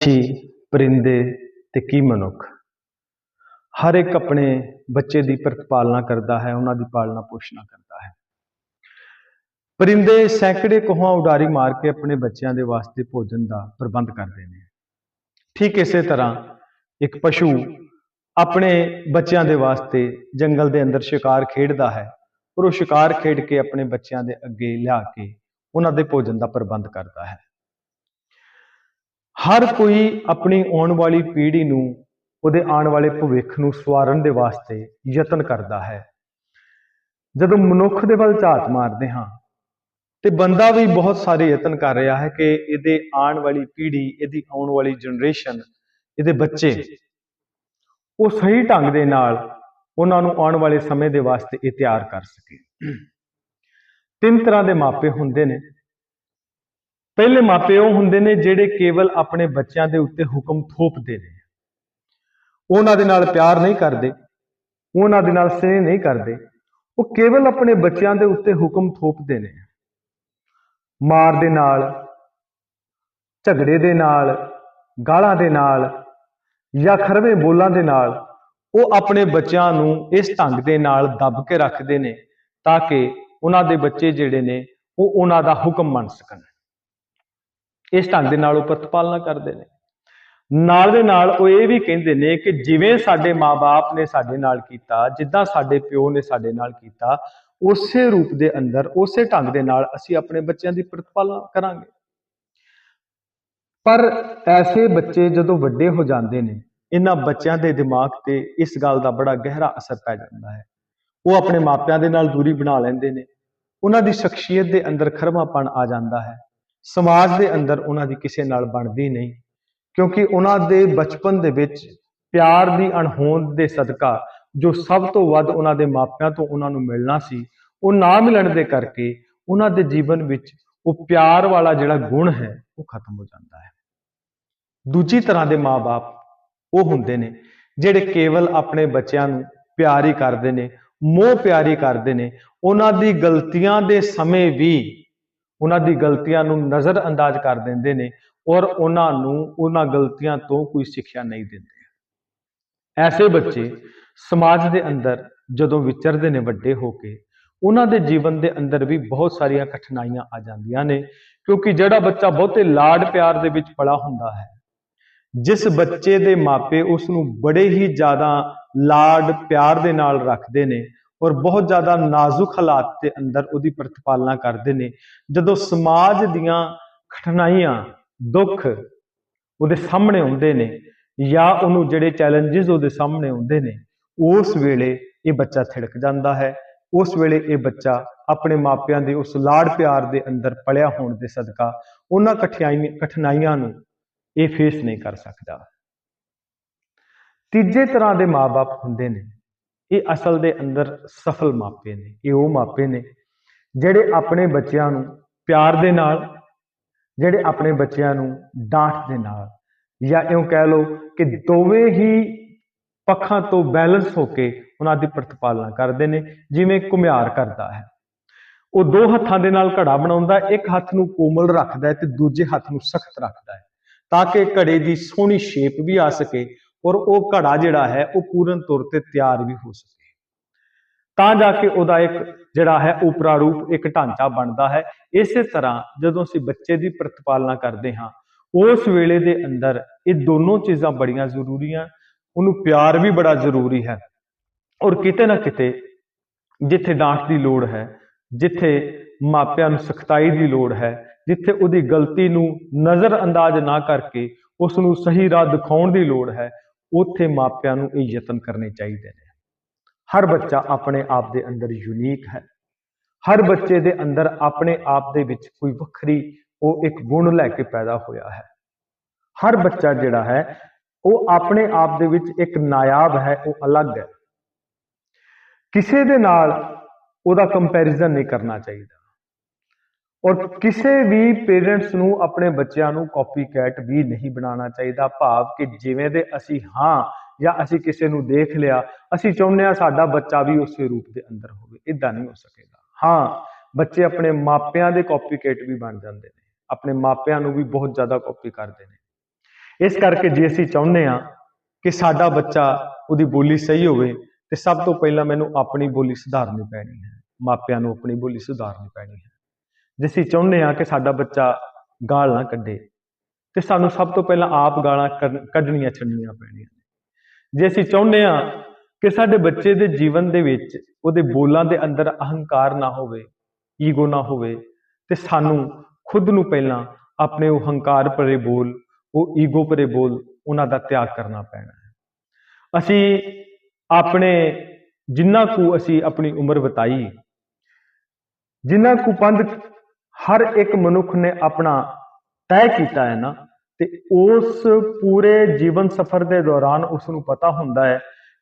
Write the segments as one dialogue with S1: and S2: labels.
S1: ਪੰਛੀ, ਪਰਿੰਦੇ ਤੇ ਕੀ ਮਨੁੱਖ? ਹਰ ਇੱਕ ਆਪਣੇ ਬੱਚੇ ਦੀ ਪ੍ਰਤਪਾਲਨਾ ਕਰਦਾ ਹੈ, ਉਹਨਾਂ ਦੀ ਪਾਲਣਾ ਪੋਸ਼ਣਾ ਕਰਦਾ ਹੈ। ਪਰਿੰਦੇ ਸੈਂਕੜੇ ਕੋਹਾਂ ਉਡਾਰੀ ਮਾਰ ਕੇ ਆਪਣੇ ਬੱਚਿਆਂ ਦੇ ਵਾਸਤੇ ਭੋਜਨ ਦਾ ਪ੍ਰਬੰਧ ਕਰਦੇ ਨੇ। ਠੀਕ ਇਸੇ ਤਰ੍ਹਾਂ ਇੱਕ ਪਸ਼ੂ ਆਪਣੇ ਬੱਚਿਆਂ ਦੇ ਵਾਸਤੇ ਜੰਗਲ ਦੇ ਅੰਦਰ ਸ਼ਿਕਾਰ ਖੇਡਦਾ ਹੈ, ਔਰ ਉਹ ਸ਼ਿਕਾਰ ਖੇਡ ਕੇ ਆਪਣੇ ਬੱਚਿਆਂ ਦੇ ਅੱਗੇ ਲਿਆ ਕੇ ਉਹਨਾਂ ਦੇ ਭੋਜਨ ਦਾ ਪ੍ਰਬੰਧ ਕਰਦਾ ਹੈ। ਹਰ ਕੋਈ ਆਪਣੀ ਆਉਣ ਵਾਲੀ ਪੀੜ੍ਹੀ ਨੂੰ, ਉਹਦੇ ਆਉਣ ਵਾਲੇ ਭਵਿੱਖ ਨੂੰ ਸਵਾਰਨ ਦੇ ਵਾਸਤੇ ਯਤਨ ਕਰਦਾ ਹੈ। ਜਦੋਂ ਮਨੁੱਖ ਦੇ ਵੱਲ ਝਾਤ ਮਾਰਦੇ ਹਾਂ, ਤੇ ਬੰਦਾ ਵੀ ਬਹੁਤ ਸਾਰੇ ਯਤਨ ਕਰ ਰਿਹਾ ਹੈ ਕਿ ਇਹਦੇ ਆਉਣ ਵਾਲੀ ਪੀੜ੍ਹੀ, ਇਹਦੀ ਆਉਣ ਵਾਲੀ ਜਨਰੇਸ਼ਨ ਇਹਦੇ ਬੱਚੇ, ਉਹ ਸਹੀ ਢੰਗ ਦੇ ਨਾਲ ਉਹਨਾਂ ਨੂੰ ਆਉਣ ਵਾਲੇ ਸਮੇਂ ਦੇ ਵਾਸਤੇ ਇਹ ਤਿਆਰ ਕਰ ਸਕੇ। ਤਿੰਨ ਤਰ੍ਹਾਂ ਦੇ ਮਾਪੇ ਹੁੰਦੇ ਨੇ। ਪਹਿਲੇ ਮਾਪੇ ਉਹ ਹੁੰਦੇ ਨੇ ਜਿਹੜੇ ਕੇਵਲ ਆਪਣੇ ਬੱਚਿਆਂ ਦੇ ਉੱਤੇ ਹੁਕਮ ਥੋਪਦੇ ਨੇ। ਉਹਨਾਂ ਦੇ ਨਾਲ ਪਿਆਰ ਨਹੀਂ ਕਰਦੇ, ਉਹਨਾਂ ਦੇ ਨਾਲ ਸਨੇਹ ਨਹੀਂ ਕਰਦੇ। ਉਹ ਕੇਵਲ ਆਪਣੇ ਬੱਚਿਆਂ ਦੇ ਉੱਤੇ ਹੁਕਮ ਥੋਪਦੇ ਨੇ। ਮਾਰ ਦੇ ਨਾਲ, ਝਗੜੇ ਦੇ ਨਾਲ, ਗਾਲਾਂ ਦੇ ਨਾਲ ਜਾਂ ਖਰਵੇ ਬੋਲਾਂ ਦੇ ਨਾਲ ਉਹ ਆਪਣੇ ਬੱਚਿਆਂ ਨੂੰ ਇਸ ਢੰਗ ਦੇ ਨਾਲ ਦੱਬ ਕੇ ਰੱਖਦੇ ਨੇ ਤਾਂ ਕਿ ਉਹਨਾਂ ਦੇ ਬੱਚੇ ਜਿਹੜੇ ਨੇ ਉਹ ਉਹਨਾਂ ਦਾ ਹੁਕਮ ਮੰਨ ਸਕਣ। ਇਸ ਢੰਗ ਦੇ ਨਾਲ ਉਹ ਪ੍ਰਤਪਾਲਨਾ ਕਰਦੇ ਨੇ। ਨਾਲ ਦੇ ਨਾਲ ਉਹ ਇਹ ਵੀ ਕਹਿੰਦੇ ਨੇ ਕਿ ਜਿਵੇਂ ਸਾਡੇ ਮਾਪੇ ਨੇ ਸਾਡੇ ਨਾਲ ਕੀਤਾ, ਜਿੱਦਾਂ ਸਾਡੇ ਪਿਓ ਨੇ ਸਾਡੇ ਨਾਲ ਕੀਤਾ, ਉਸੇ ਰੂਪ ਦੇ ਅੰਦਰ, ਉਸੇ ਢੰਗ ਦੇ ਨਾਲ ਅਸੀਂ ਆਪਣੇ ਬੱਚਿਆਂ ਦੀ ਪ੍ਰਤਪਾਲਨਾ ਕਰਾਂਗੇ। ਪਰ ਐਸੇ ਬੱਚੇ ਜਦੋਂ ਵੱਡੇ ਹੋ ਜਾਂਦੇ ਨੇ, ਇਹਨਾਂ ਬੱਚਿਆਂ ਦੇ ਦਿਮਾਗ ਤੇ ਇਸ ਗੱਲ ਦਾ ਬੜਾ ਗਹਿਰਾ ਅਸਰ ਪੈ ਜਾਂਦਾ ਹੈ। ਉਹ ਆਪਣੇ ਮਾਪਿਆਂ ਦੇ ਨਾਲ ਦੂਰੀ ਬਣਾ ਲੈਂਦੇ ਨੇ। ਉਹਨਾਂ ਦੀ ਸ਼ਖਸੀਅਤ ਦੇ ਅੰਦਰ ਖਰਮਾਪਣ ਆ ਜਾਂਦਾ ਹੈ। ਸਮਾਜ ਦੇ ਅੰਦਰ ਉਹਨਾਂ ਦੀ ਕਿਸੇ ਨਾਲ ਬਣਦੀ ਨਹੀਂ, ਕਿਉਂਕਿ ਉਹਨਾਂ ਦੇ ਬਚਪਨ ਦੇ ਵਿੱਚ ਪਿਆਰ ਦੀ ਅਣਹੋਂਦ ਦੇ ਸਦਕਾ ਜੋ ਸਭ ਤੋਂ ਵੱਧ ਉਹਨਾਂ ਦੇ ਮਾਪਿਆਂ ਤੋਂ ਉਹਨਾਂ ਨੂੰ ਮਿਲਣਾ ਸੀ, ਉਹ ਨਾ ਮਿਲਣ ਦੇ ਕਰਕੇ ਉਹਨਾਂ ਦੇ ਜੀਵਨ ਵਿੱਚ ਉਹ ਪਿਆਰ ਵਾਲਾ ਜਿਹੜਾ ਗੁਣ ਹੈ, ਉਹ ਖਤਮ ਹੋ ਜਾਂਦਾ ਹੈ। ਦੂਜੀ ਤਰ੍ਹਾਂ ਦੇ ਮਾਪੇ ਉਹ ਹੁੰਦੇ ਨੇ ਜਿਹੜੇ ਕੇਵਲ ਆਪਣੇ ਬੱਚਿਆਂ ਨੂੰ ਪਿਆਰ ਹੀ ਕਰਦੇ ਨੇ, ਮੋਹ ਪਿਆਰੀ ਕਰਦੇ ਨੇ, ਉਹਨਾਂ ਦੀ ਗਲਤੀਆਂ ਦੇ ਸਮੇਂ ਵੀ ਉਹਨਾਂ ਦੀ ਗਲਤੀਆਂ ਨੂੰ ਨਜ਼ਰ ਅੰਦਾਜ਼ ਕਰ ਦਿੰਦੇ ਨੇ ਔਰ ਉਹਨਾਂ ਨੂੰ ਉਹਨਾਂ ਗਲਤੀਆਂ ਤੋਂ ਕੋਈ ਸਿੱਖਿਆ ਨਹੀਂ ਦਿੰਦੇ। ਐਸੇ ਬੱਚੇ ਸਮਾਜ ਦੇ ਅੰਦਰ ਜਦੋਂ ਵਿਚਰਦੇ ਨੇ ਵੱਡੇ ਹੋ ਕੇ, ਉਹਨਾਂ ਦੇ ਜੀਵਨ ਦੇ ਅੰਦਰ ਵੀ ਬਹੁਤ ਸਾਰੀਆਂ ਕਠਿਨਾਈਆਂ ਆ ਜਾਂਦੀਆਂ ਨੇ, ਕਿਉਂਕਿ ਜਿਹੜਾ ਬੱਚਾ ਬਹੁਤੇ ਲਾਡ ਪਿਆਰ ਦੇ ਵਿੱਚ ਪੜਾ ਹੁੰਦਾ ਹੈ, ਜਿਸ ਬੱਚੇ ਦੇ ਮਾਪੇ ਉਸ ਨੂੰ ਬੜੇ ਹੀ ਜ਼ਿਆਦਾ ਲਾਡ ਪਿਆਰ ਦੇ ਨਾਲ ਰੱਖਦੇ ਨੇ ਔਰ ਬਹੁਤ ਜ਼ਿਆਦਾ ਨਾਜ਼ੁਕ ਹਾਲਾਤ ਦੇ ਅੰਦਰ ਉਹਦੀ ਪ੍ਰਤਪਾਲਨਾ ਕਰਦੇ ਨੇ। ਜਦੋਂ ਸਮਾਜ ਦੀਆਂ ਕਠਿਨਾਈਆਂ ਦੁੱਖ ਉਹਦੇ ਸਾਹਮਣੇ ਆਉਂਦੇ ਨੇ ਜਾਂ ਉਹਨੂੰ ਜਿਹੜੇ ਚੈਲੰਜਸ ਉਹਦੇ ਸਾਹਮਣੇ ਆਉਂਦੇ ਨੇ, ਉਸ ਵੇਲੇ ਇਹ ਬੱਚਾ ਥਿੜਕ ਜਾਂਦਾ ਹੈ। ਉਸ ਵੇਲੇ ਇਹ ਬੱਚਾ ਆਪਣੇ ਮਾਪਿਆਂ ਦੇ ਉਸ ਲਾੜ ਪਿਆਰ ਦੇ ਅੰਦਰ ਪਲਿਆ ਹੋਣ ਦੇ ਸਦਕਾ ਉਹਨਾਂ ਕਠਿਨਾਈਆਂ ਕਠਿਨਾਈਆਂ ਨੂੰ ਇਹ ਫੇਸ ਨਹੀਂ ਕਰ ਸਕਦਾ। ਤੀਜੇ ਤਰ੍ਹਾਂ ਦੇ ਮਾਪੇ ਹੁੰਦੇ ਨੇ। ਇਹ ਅਸਲ ਦੇ ਅੰਦਰ ਸਫਲ ਮਾਪੇ ਨੇ, ਇਹ ਉਹ ਮਾਪੇ ਨੇ ਜਿਹੜੇ ਆਪਣੇ ਬੱਚਿਆਂ ਨੂੰ ਪਿਆਰ ਦੇ ਨਾਲ, ਜਿਹੜੇ ਆਪਣੇ ਬੱਚਿਆਂ ਨੂੰ ਡਾਂਟ ਦੇ ਨਾਲ ਜਾਂ ਇਉਂ ਕਹਿ ਲਓ ਕਿ ਦੋਵੇਂ ਹੀ ਪੱਖਾਂ ਤੋਂ ਬੈਲੈਂਸ ਹੋ ਕੇ ਉਹਨਾਂ ਦੀ ਪ੍ਰਤਪਾਲਨਾ ਕਰਦੇ ਨੇ, ਜਿਵੇਂ ਘੁਮਿਆਰ ਕਰਦਾ ਹੈ। ਉਹ ਦੋ ਹੱਥਾਂ ਦੇ ਨਾਲ ਘੜਾ ਬਣਾਉਂਦਾ, ਇੱਕ ਹੱਥ ਨੂੰ ਕੋਮਲ ਰੱਖਦਾ ਹੈ ਤੇ ਦੂਜੇ ਹੱਥ ਨੂੰ ਸਖਤ ਰੱਖਦਾ ਹੈ, ਤਾਂ ਕਿ ਘੜੇ ਦੀ ਸੋਹਣੀ ਸ਼ੇਪ ਵੀ ਆ ਸਕੇ ਔਰ ਉਹ ਘੜਾ ਜਿਹੜਾ ਹੈ, ਉਹ ਪੂਰਨ ਤੌਰ ਤੇ ਤਿਆਰ ਵੀ ਹੋ ਸਕੇ। ਤਾਂ ਜਾ ਕੇ ਉਹਦਾ ਇੱਕ ਜਿਹੜਾ ਹੈ ਉਪਰਾ ਰੂਪ ਇੱਕ ਢਾਂਚਾ ਬਣਦਾ ਹੈ। ਇਸੇ ਤਰ੍ਹਾਂ ਜਦੋਂ ਅਸੀਂ ਬੱਚੇ ਦੀ ਪ੍ਰਤਪਾਲਨਾ ਕਰਦੇ ਹਾਂ, ਉਸ ਵੇਲੇ ਦੇ ਅੰਦਰ ਇਹ ਦੋਨੋਂ ਚੀਜ਼ਾਂ ਬੜੀਆਂ ਜ਼ਰੂਰੀਆਂ, ਉਹਨੂੰ ਪਿਆਰ ਵੀ ਬੜਾ ਜ਼ਰੂਰੀ ਹੈ। ਔਰ ਕਿਤੇ ਨਾ ਕਿਤੇ ਜਿੱਥੇ ਡਾਂਟ ਦੀ ਲੋੜ ਹੈ, ਜਿੱਥੇ ਮਾਪਿਆਂ ਨੂੰ ਸਖਤਾਈ ਦੀ ਲੋੜ ਹੈ, ਜਿੱਥੇ ਉਹਦੀ ਗਲਤੀ ਨੂੰ ਨਜ਼ਰ ਅੰਦਾਜ਼ ਨਾ ਕਰਕੇ ਉਸ ਨੂੰ ਸਹੀ ਰਾਹ ਦਿਖਾਉਣ ਦੀ ਲੋੜ ਹੈ ਉੱਥੇ ਮਾਪਿਆਂ ਨੂੰ ਇਹ ਯਤਨ ਕਰਨੇ ਚਾਹੀਦੇ ਨੇ। ਹਰ ਬੱਚਾ ਆਪਣੇ ਆਪ ਦੇ ਅੰਦਰ ਯੂਨੀਕ ਹੈ। ਹਰ ਬੱਚੇ ਦੇ ਅੰਦਰ ਆਪਣੇ ਆਪ ਦੇ ਵਿੱਚ ਕੋਈ ਵੱਖਰੀ ਉਹ ਇੱਕ ਗੁਣ ਲੈ ਕੇ ਪੈਦਾ ਹੋਇਆ ਹੈ। ਹਰ ਬੱਚਾ ਜਿਹੜਾ ਹੈ, ਉਹ ਆਪਣੇ ਆਪ ਦੇ ਵਿੱਚ ਇੱਕ ਨਾਇਆਬ ਹੈ, ਉਹ ਅਲੱਗ ਹੈ। ਕਿਸੇ ਦੇ ਨਾਲ ਉਹਦਾ ਕੰਪੈਰੀਜ਼ਨ ਨਹੀਂ ਕਰਨਾ ਚਾਹੀਦਾ। ਔਰ ਕਿਸੇ ਵੀ ਪੇਰੈਂਟਸ ਨੂੰ ਆਪਣੇ ਬੱਚਿਆਂ ਨੂੰ ਕਾਪੀ ਕੈਟ ਵੀ ਨਹੀਂ ਬਣਾਉਣਾ ਚਾਹੀਦਾ, ਭਾਵ ਕਿ ਜਿਵੇਂ ਦੇ ਅਸੀਂ ਹਾਂ ਜਾਂ ਅਸੀਂ ਕਿਸੇ ਨੂੰ ਦੇਖ ਲਿਆ, ਅਸੀਂ ਚਾਹੁੰਦੇ ਆ ਸਾਡਾ ਬੱਚਾ ਵੀ ਉਸੇ ਰੂਪ ਦੇ ਅੰਦਰ ਹੋਵੇ, ਇਦਾਂ ਨਹੀਂ ਹੋ ਸਕੇਗਾ। ਹਾਂ, ਬੱਚੇ ਆਪਣੇ ਮਾਪਿਆਂ ਦੇ ਕਾਪੀ ਕੈਟ ਵੀ ਬਣ ਜਾਂਦੇ ਨੇ, ਆਪਣੇ ਮਾਪਿਆਂ ਨੂੰ ਵੀ ਬਹੁਤ ਜ਼ਿਆਦਾ ਕਾਪੀ ਕਰਦੇ ਨੇ। ਇਸ ਕਰਕੇ ਜੇ ਅਸੀਂ ਚਾਹੁੰਦੇ ਆ ਕਿ ਸਾਡਾ ਬੱਚਾ ਉਹਦੀ ਬੋਲੀ ਸਹੀ ਹੋਵੇ, ਤੇ ਸਭ ਤੋਂ ਪਹਿਲਾਂ ਮੈਨੂੰ ਆਪਣੀ ਬੋਲੀ ਸੁਧਾਰਨੀ ਪੈਣੀ ਹੈ, ਮਾਪਿਆਂ ਨੂੰ ਆਪਣੀ ਬੋਲੀ ਸੁਧਾਰਨੀ ਪੈਣੀ ਹੈ। ਜੇ ਅਸੀਂ ਚਾਹੁੰਦੇ ਹਾਂ ਕਿ ਸਾਡਾ ਬੱਚਾ ਗਾਲ ਨਾ ਕੱਢੇ ਤੇ ਸਾਨੂੰ ਸਭ ਤੋਂ ਪਹਿਲਾਂ ਆਪ ਗਾਲਾਂ ਕੱਢ- ਕੱਢਣੀਆਂ ਛੱਡਣੀਆਂ ਪੈਣੀਆਂ ਜੇ ਅਸੀਂ ਚਾਹੁੰਦੇ ਹਾਂ ਕਿ ਸਾਡੇ ਬੱਚੇ ਦੇ ਜੀਵਨ ਦੇ ਵਿੱਚ ਉਹਦੇ ਬੋਲਾਂ ਦੇ ਅੰਦਰ ਅਹੰਕਾਰ ਨਾ ਹੋਵੇ, ਈਗੋ ਨਾ ਹੋਵੇ, ਤੇ ਸਾਨੂੰ ਖੁਦ ਨੂੰ ਪਹਿਲਾਂ ਆਪਣੇ ਉਹ ਹੰਕਾਰ ਭਰੇ ਬੋਲ, ਉਹ ਈਗੋ ਭਰੇ ਬੋਲ ਉਹਨਾਂ ਦਾ ਤਿਆਗ ਕਰਨਾ ਪੈਣਾ ਹੈ। ਅਸੀਂ ਆਪਣੇ ਜਿੰਨਾ ਕੁ ਅਸੀਂ ਆਪਣੀ ਉਮਰ ਬਤਾਈ, ਜਿੰਨਾ ਕੁ ਪੰਧ ਹਰ ਇੱਕ ਮਨੁੱਖ ਨੇ ਆਪਣਾ ਤੈਅ ਕੀਤਾ ਹੈ ਨਾ, ਤੇ ਉਸ ਪੂਰੇ ਜੀਵਨ ਸਫਰ ਦੇ ਦੌਰਾਨ ਉਸ ਨੂੰ ਪਤਾ ਹੁੰਦਾ ਹੈ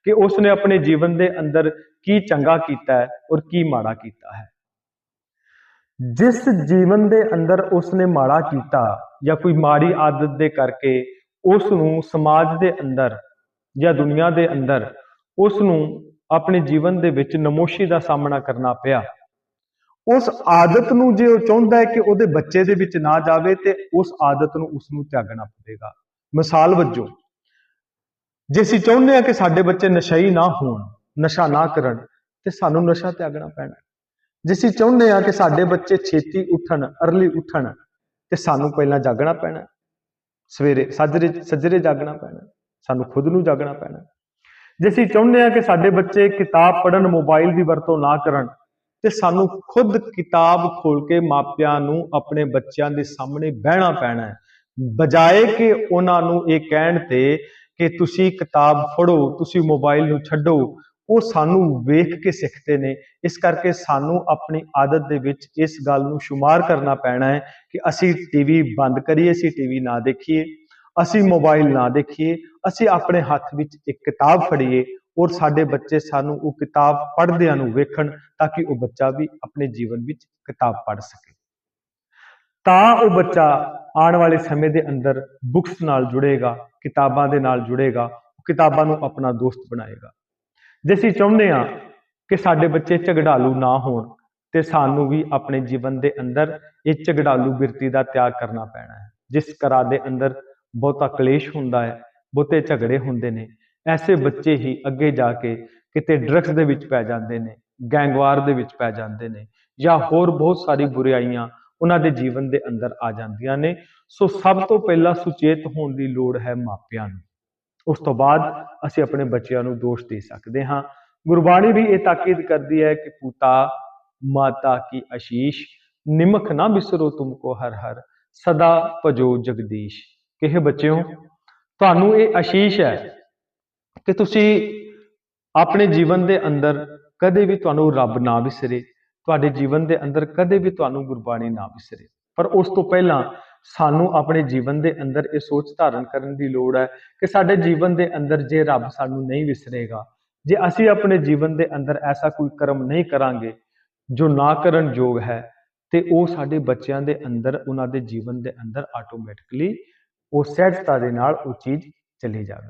S1: ਕਿ ਉਸ ਨੇ ਆਪਣੇ ਜੀਵਨ ਦੇ ਅੰਦਰ ਕੀ ਚੰਗਾ ਕੀਤਾ ਹੈ ਔਰ ਕੀ ਮਾੜਾ ਕੀਤਾ ਹੈ। ਜਿਸ ਜੀਵਨ ਦੇ ਅੰਦਰ ਉਸ ਨੇ ਮਾੜਾ ਕੀਤਾ ਜਾਂ ਕੋਈ ਮਾੜੀ ਆਦਤ ਦੇ ਕਰਕੇ ਉਸ ਨੂੰ ਸਮਾਜ ਦੇ ਅੰਦਰ ਜਾਂ ਦੁਨੀਆ ਦੇ ਅੰਦਰ ਉਸ ਨੂੰ ਆਪਣੇ ਜੀਵਨ ਦੇ ਵਿੱਚ ਨਮੋਸ਼ੀ ਦਾ ਸਾਹਮਣਾ ਕਰਨਾ ਪਿਆ ਉਸ ਆਦਤ ਨੂੰ ਜੇ ਉਹ ਚਾਹੁੰਦਾ ਹੈ ਕਿ ਉਹਦੇ ਬੱਚੇ ਦੇ ਵਿੱਚ ਨਾ ਜਾਵੇ ਤੇ ਉਸ ਆਦਤ ਨੂੰ ਉਸ ਨੂੰ ਤਿਆਗਣਾ ਪਵੇਗਾ। ਮਿਸਾਲ ਵਜੋਂ, ਜੇ ਅਸੀਂ ਚਾਹੁੰਦੇ ਹਾਂ ਕਿ ਸਾਡੇ ਬੱਚੇ ਨਸ਼ਈ ਨਾ ਹੋਣ, ਨਸ਼ਾ ਨਾ ਕਰਨ, ਤੇ ਸਾਨੂੰ ਨਸ਼ਾ ਤਿਆਗਣਾ ਪੈਣਾ। ਜੇ ਅਸੀਂ ਚਾਹੁੰਦੇ ਹਾਂ ਕਿ ਸਾਡੇ ਬੱਚੇ ਛੇਤੀ ਉੱਠਣ ਅਰਲੀ ਉੱਠਣ, ਤੇ ਸਾਨੂੰ ਪਹਿਲਾਂ ਜਾਗਣਾ ਪੈਣਾ। ਸਵੇਰੇ, ਸੱਜਰੇ ਸੱਜਰੇ ਜਾਗਣਾ ਪੈਣਾ। ਸਾਨੂੰ ਖੁਦ ਨੂੰ ਜਾਗਣਾ ਪੈਣਾ। ਜੇ ਅਸੀਂ ਚਾਹੁੰਦੇ ਹਾਂ ਕਿ ਸਾਡੇ ਬੱਚੇ ਕਿਤਾਬ ਪੜ੍ਹਨ, ਮੋਬਾਈਲ ਦੀ ਵਰਤੋਂ ਨਾ ਕਰਨ ਤੇ ਸਾਨੂੰ ਖੁਦ ਕਿਤਾਬ ਖੋਲ ਕੇ ਮਾਪਿਆਂ ਨੂੰ ਆਪਣੇ ਬੱਚਿਆਂ ਦੇ ਸਾਹਮਣੇ ਬਹਿਣਾ ਪੈਣਾ ਹੈ। ਬਜਾਏ ਕਿ ਉਹਨਾਂ ਨੂੰ ਇਹ ਕਹਿਣ ਤੇ ਕਿ ਤੁਸੀਂ ਕਿਤਾਬ ਫੜੋ, ਤੁਸੀਂ ਮੋਬਾਈਲ ਨੂੰ ਛੱਡੋ, ਉਹ ਸਾਨੂੰ ਵੇਖ ਕੇ ਸਿੱਖਦੇ ਨੇ। ਇਸ ਕਰਕੇ ਸਾਨੂੰ ਆਪਣੀ ਆਦਤ ਦੇ ਵਿੱਚ ਇਸ ਗੱਲ ਨੂੰ ਸ਼ੁਮਾਰ ਕਰਨਾ ਪੈਣਾ ਹੈ ਕਿ ਅਸੀਂ ਟੀਵੀ ਬੰਦ ਕਰੀਏ, ਅਸੀਂ ਟੀਵੀ ਨਾ ਦੇਖੀਏ, ਅਸੀਂ ਮੋਬਾਈਲ ਨਾ ਦੇਖੀਏ, ਅਸੀਂ ਆਪਣੇ ਹੱਥ ਵਿੱਚ ਇੱਕ ਕਿਤਾਬ ਫੜੀਏ ਔਰ ਸਾਡੇ ਬੱਚੇ ਸਾਨੂੰ ਉਹ ਕਿਤਾਬ ਪੜ੍ਹਦਿਆਂ ਨੂੰ ਵੇਖਣ ਤਾਂ ਕਿ ਉਹ ਬੱਚਾ ਵੀ ਆਪਣੇ ਜੀਵਨ ਵਿੱਚ ਕਿਤਾਬ ਪੜ੍ਹ ਸਕੇ। ਤਾਂ ਉਹ ਬੱਚਾ ਆਉਣ ਵਾਲੇ ਸਮੇਂ ਦੇ ਅੰਦਰ ਬੁੱਕਸ ਨਾਲ ਜੁੜੇਗਾ, ਕਿਤਾਬਾਂ ਦੇ ਨਾਲ ਜੁੜੇਗਾ ਕਿਤਾਬਾਂ ਨੂੰ ਆਪਣਾ ਦੋਸਤ ਬਣਾਏਗਾ। ਜੇ ਅਸੀਂ ਚਾਹੁੰਦੇ ਹਾਂ ਕਿ ਸਾਡੇ ਬੱਚੇ ਝਗੜਾਲੂ ਨਾ ਹੋਣ, ਤੇ ਸਾਨੂੰ ਵੀ ਆਪਣੇ ਜੀਵਨ ਦੇ ਅੰਦਰ ਇਹ ਝਗੜਾਲੂ ਬਿਰਤੀ ਦਾ ਤਿਆਗ ਕਰਨਾ ਪੈਣਾ ਹੈ। ਜਿਸ ਘਰਾਂ ਦੇ ਅੰਦਰ ਬਹੁਤਾ ਕਲੇਸ਼ ਹੁੰਦਾ ਹੈ, ਬਹੁਤੇ ਝਗੜੇ ਹੁੰਦੇ ਨੇ ਐਸੇ ਬੱਚੇ ਹੀ ਅੱਗੇ ਜਾ ਕੇ ਕਿਤੇ ਡਰੱਗਸ ਦੇ ਵਿੱਚ ਪੈ ਜਾਂਦੇ ਨੇ ਗੈਂਗਵਾਰ ਦੇ ਵਿੱਚ ਪੈ ਜਾਂਦੇ ਨੇ, ਜਾਂ ਹੋਰ ਬਹੁਤ ਸਾਰੀ ਬੁਰਾਈਆਂ ਉਹਨਾਂ ਦੇ ਜੀਵਨ ਦੇ ਅੰਦਰ ਆ ਜਾਂਦੀਆਂ ਨੇ। ਸੋ ਸਭ ਤੋਂ ਪਹਿਲਾਂ ਸੁਚੇਤ ਹੋਣ ਦੀ ਲੋੜ ਹੈ ਮਾਪਿਆਂ ਨੂੰ। ਉਸ ਤੋਂ ਬਾਅਦ ਅਸੀਂ ਆਪਣੇ ਬੱਚਿਆਂ ਨੂੰ ਦੋਸ਼ ਦੇ ਸਕਦੇ ਹਾਂ। ਗੁਰਬਾਣੀ ਵੀ ਇਹ ਤਾਕੀਦ ਕਰਦੀ ਹੈ ਕਿ ਪੁੱਤਾ, ਮਾਤਾ ਕੀ ਆਸ਼ੀਸ਼ ਨਿਮਖ ਨਾ ਬਿਸਰੋ ਤੁਮਕੋ ਹਰ ਹਰ, ਸਦਾ ਭਜੋ ਜਗਦੀਸ਼। ਕਿਹੇ ਬੱਚਿਓ, ਤੁਹਾਨੂੰ ਇਹ ਅਸ਼ੀਸ਼ ਹੈ ਕਿ ਤੁਸੀਂ ਆਪਣੇ ਜੀਵਨ ਦੇ ਅੰਦਰ ਕਦੇ ਵੀ ਤੁਹਾਨੂੰ ਰੱਬ ਨਾ ਵਿਸਰੇ, ਤੁਹਾਡੇ ਜੀਵਨ ਦੇ ਅੰਦਰ ਕਦੇ ਵੀ ਤੁਹਾਨੂੰ ਗੁਰਬਾਣੀ ਨਾ ਵਿਸਰੇ। ਪਰ ਉਸ ਤੋਂ ਪਹਿਲਾਂ ਸਾਨੂੰ ਆਪਣੇ ਜੀਵਨ ਦੇ ਅੰਦਰ ਇਹ ਸੋਚ ਧਾਰਨ ਕਰਨ ਦੀ ਲੋੜ ਹੈ ਕਿ ਸਾਡੇ ਜੀਵਨ ਦੇ ਅੰਦਰ ਜੇ ਰੱਬ ਸਾਨੂੰ ਨਹੀਂ ਵਿਸਰੇਗਾ, ਜੇ ਅਸੀਂ ਆਪਣੇ ਜੀਵਨ ਦੇ ਅੰਦਰ ਐਸਾ ਕੋਈ ਕਰਮ ਨਹੀਂ ਕਰਾਂਗੇ, ਜੋ ਨਾ ਕਰਨ ਯੋਗ ਹੈ, ਤੇ ਉਹ ਸਾਡੇ ਬੱਚਿਆਂ ਦੇ ਅੰਦਰ, ਉਹਨਾਂ ਦੇ ਜੀਵਨ ਦੇ ਅੰਦਰ ਆਟੋਮੈਟਿਕਲੀ ਉਹ ਸਹਿਜਤਾ ਦੇ ਨਾਲ ਉਹ ਚੀਜ਼ ਚਲੀ ਜਾਵੇ